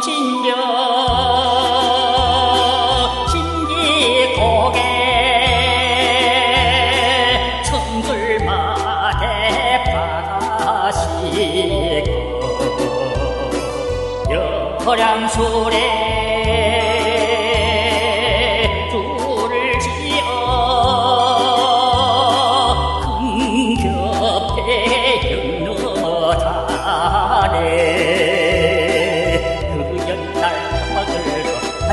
진려 신기 고개. 천술마대 파시고 여량술에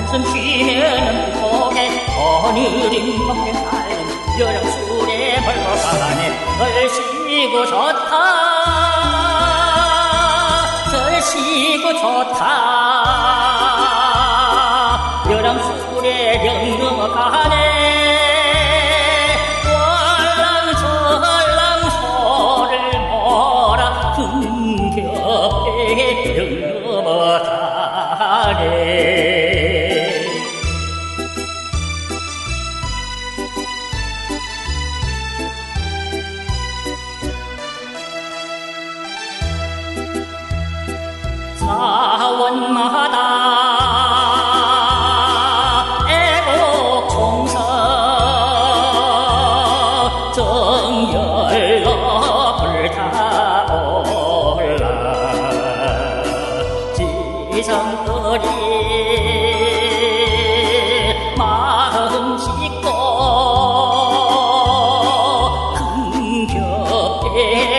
한숨 쉬는 고개 오늘인 먹는 날은 여량술에 벌거가네 얼씨고 좋다. 절시고 좋다. 여랑 술에 영 넘어가네. 왈랑설랑 소를 몰아 흥겹게 영 넘어가네 원마다 애곡 총서 정열로 불타올라 지성거리 마음 씻고 흥겹게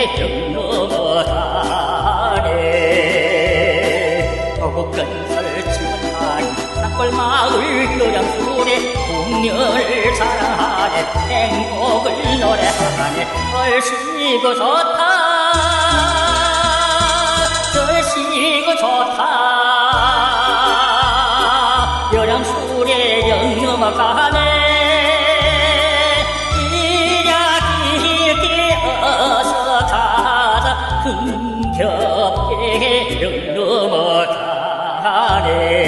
거북근설 치원하니 닭골 마을 교량술에 풍년을 사랑하네. 행복을 노래하네. 얼씨고 좋다. 절씨고 좋다. 여량술에 영 넘어가네 Amen.